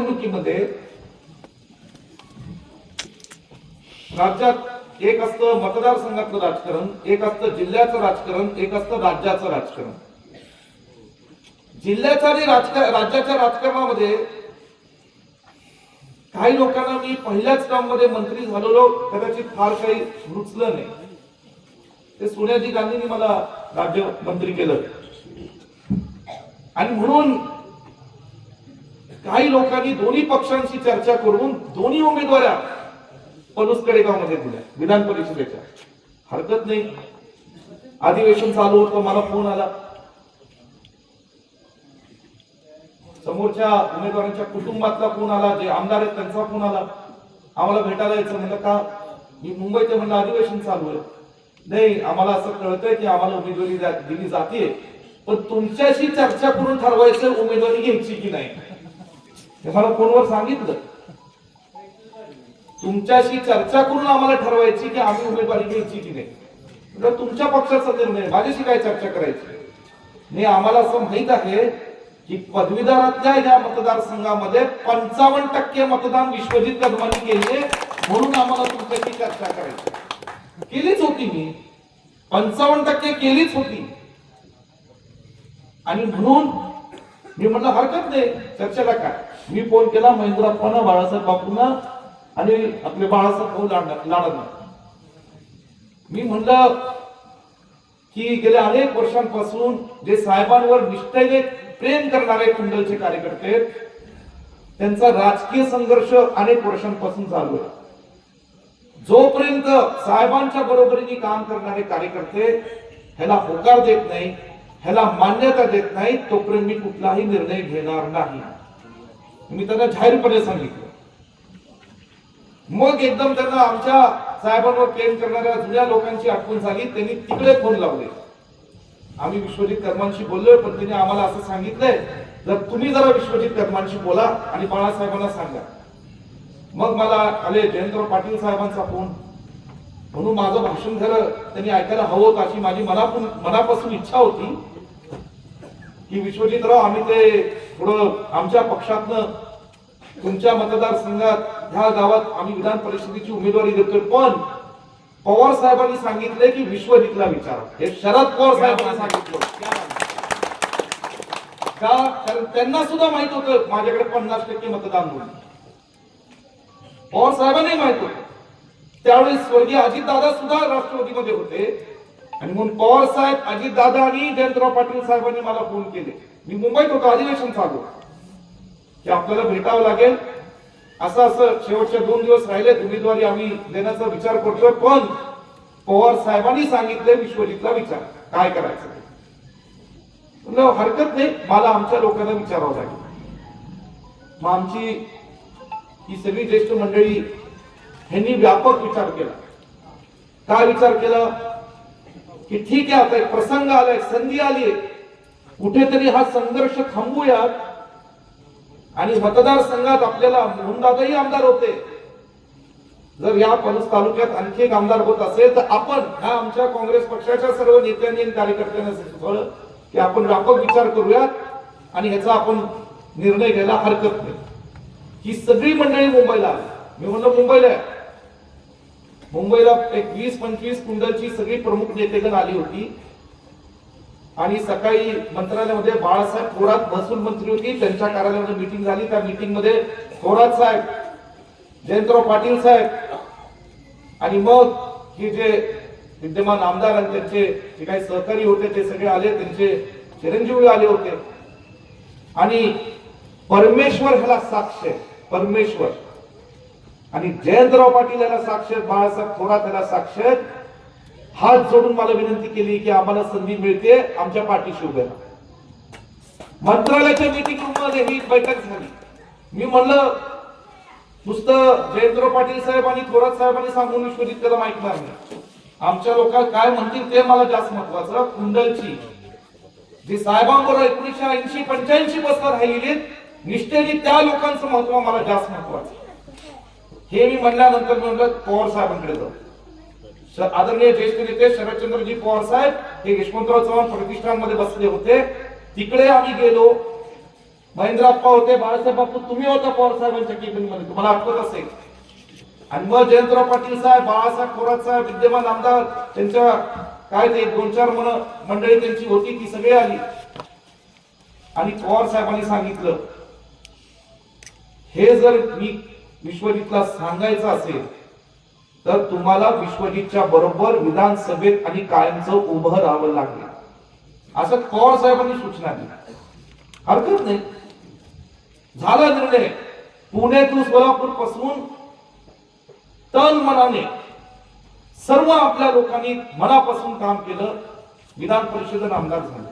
निवडणुकीमध्ये राज्यात एक असतं मतदारसंघातलं राजकारण एक असतं जिल्ह्याचं राजकारण एक असतं राज्याचं राजकारण. जिल्ह्याचं आणि राज्याच्या राजकारणामध्ये काही लोकांना मी पहिल्याच टर्ममध्ये मंत्री झालेलो कदाचित फार काही रुचलं नाही. ते सोनियाजी गांधींनी मला राज्यमंत्री केलं. आणि म्हणून काही लोकांनी दोन्ही पक्षांशी चर्चा करून दोन्ही उमेदवाऱ्या पलूस कडेगावमध्ये दिल्या. विधान परिषदेच्या. हरकत नाही. अधिवेशन चालू होतं मला फोन आला. समोरच्या उमेदवारांच्या कुटुंबातला फोन आला जे आमदार आहेत त्यांचा फोन आला. आम्हाला भेटायला यायचं म्हणलं का? मी मुंबईत म्हणलं अधिवेशन चालू आहे. नाही आम्हाला असं कळतंय की आम्हाला उमेदवारी दिली जाते पण तुमच्याशी चर्चा करून ठरवायचं उमेदवारी घ्यायची की नाही? हे मला फोनवर सांगितलं. तुमच्याशी चर्चा करून आम्हाला ठरवायची की आम्ही उमेदवारी घ्यायची की नाही. तुमच्या पक्षाचा निर्णय माझ्याशी काय चर्चा करायची? नाही आम्हाला असं माहीत आहे की पदवीधरातल्या या मतदारसंघामध्ये पंचावन्न टक्के मतदान विश्वजित कदमांनी केले म्हणून आम्हाला तुमच्याशी चर्चा करायची. केलीच होती मी. पंचावन्न टक्के केलीच होती. आणि म्हणून मी म्हटलं हरकत नाही. चर्चेला काय? मी फोन केला महेंद्रप्पानं बाळासाहेब बापूंना आणि आपले बाळासाहेब भाऊ लाडांना मी म्हणलं की गेल्या अनेक वर्षांपासून जे साहेबांवर निष्ठेने प्रेम करणारे कुंडलचे कार्यकर्ते त्यांचा राजकीय संघर्ष अनेक वर्षांपासून चालू आहे. जोपर्यंत साहेबांच्या बरोबरीने काम करणारे कार्यकर्ते ह्याला होकार देत नाही ह्याला मान्यता देत नाही तोपर्यंत मी कुठलाही निर्णय घेणार नाही. मी त्यांना जाहीरपणे सांगितलं. मग एकदम त्यांना आमच्या साहेबांवर प्रेम करणाऱ्या जुन्या लोकांची आठवण झाली त्यांनी तिकडे फोन लावले. आम्ही विश्वजित कर्मांशी बोललोय पण त्यांनी आम्हाला असं सांगितलंय जर तुम्ही जरा विश्वजित कर्मांशी बोला आणि बाळासाहेबांना सांगा. मग मला आले जयंतराव पाटील साहेबांचा फोन. म्हणून माझं भाषण झालं त्यांनी ऐकायला हवं होतं अशी माझी मनापून मनापासून इच्छा होती. की विश्वजितराव आम्ही ते थोडं आमच्या पक्षातनं तुमच्या मतदारसंघात ह्या गावात आम्ही विधान परिषदेची उमेदवारी देतोय. पण पवार साहेबांनी सांगितलंय की विश्वजितला विचारा. हे शरद पवार साहेबांनी सांगितलं. का? कारण त्यांना सुद्धा माहीत होतं माझ्याकडे पन्नास टक्के मतदान होईल. पवार साहेबांनाही माहीत होत. त्यावेळी स्वर्गीय अजितदादा सुद्धा राष्ट्रवादीमध्ये होते. आणि म्हणून पवार साहेब अजितदादा आणि जयंतराव पाटील साहेबांनी मला फोन केले. मी मुंबईत होतो अधिवेशन चालू की आपल्याला भेटावं लागेल. असं असं शेवटच्या दोन दिवस राहिले उमेदवारी आम्ही देण्याचा विचार करतोय पण पवार साहेबांनी सांगितलंय विश्वजितला विचार. काय करायचं? म्हणलं, हरकत नाही. मला आमच्या लोकांना विचारावं लागेल. मग आमची ही सगळी ज्येष्ठ मंडळी ह्यांनी व्यापक विचार केला. काय विचार केला? की ठीक आहे आता एक प्रसंग आलाय संधी आली. कुठेतरी हा संघर्ष थांबूयात. आणि मतदारसंघात आपल्याला मोहनदादाही आमदार होते. जर या पलूस तालुक्यात आणखी एक आमदार होत असेल तर आपण ह्या आमच्या काँग्रेस पक्षाच्या सर्व नेत्यांनी आणि कार्यकर्त्यांना सुचवलं की आपण व्यापक विचार करूयात आणि ह्याचा आपण निर्णय घ्यायला हरकत नाही. ही सगळी मंडळी मुंबईला मी म्हणलं मुंबईला आहे. मुंबईला एक वीस पंचवीस कुंडलची सगळी प्रमुख नेतेगण आली होती. आणि सकाळी मंत्रालयामध्ये बाळासाहेब थोरात महसूल मंत्री होती. त्यांच्या कार्यालयामध्ये मीटिंग झाली. त्या मिटिंगमध्ये थोरात साहेब जयंतराव पाटील साहेब आणि मग हे जे विद्यमान आमदार आणि त्यांचे जे काही सहकारी होते ते सगळे आले. त्यांचे चिरंजीवी आले होते. आणि परमेश्वर ह्याला साक्ष आहे. परमेश्वर. आणि जयंतराव पाटील याला साक्षर बाळासाहेब थोरात याला साक्षर हात जोडून मला विनंती केली की आम्हाला संधी मिळते आमच्या पाठीशी उभे मंत्रालयाच्या मीटिंग रूममध्ये ही बैठक झाली. मी म्हणलं नुसतं जयंतराव पाटील साहेब आणि थोरात साहेबांनी सांगून विश्वजित कदम ऐकणार नाही. आमच्या लोक काय म्हणतील ते मला जास्त महत्वाचं कुंडलची. जी साहेबांबरोबर एकोणीशे ऐंशी पंच्याऐंशी बसला राहिलेली निष्ठेने त्या लोकांचं महत्त्व मला जास्त महत्वाचं. हे मी म्हणल्यानंतर मी म्हणलं पवार साहेबांकडे जाऊ. श- आदरणीय ज्येष्ठ नेते शरदचंद्रजी पवार साहेब हे यशवंतराव चव्हाण प्रतिष्ठानमध्ये बसले होते. तिकडे आम्ही गेलो. महेंद्रप्पा होते बाळासाहेब बापू तुम्ही होता पवार साहेबांच्या केबिनमध्ये. तुम्हाला आठवत असेल. आणि मग जयंतराव पाटील साहेब बाळासाहेब थोरात साहेब विद्यमान आमदार त्यांच्या काय ते दोन चार मन मंडळी त्यांची होती ती सगळी आली. आणि पवार साहेबांनी सांगितलं हे जर मी विश्वजितला सांगायचं असेल तर तुम्हाला विश्वजितच्या बरोबर विधानसभेत आणि कायमचं उभं राहावं लागेल. असं पवार साहेबांनी सूचना दिली. हरकत नाही. झाला निर्णय. पुणे टू सोलापूरपासून तन मनाने सर्व आपल्या लोकांनी मनापासून काम केलं. विधान परिषदेत आमदार झालं.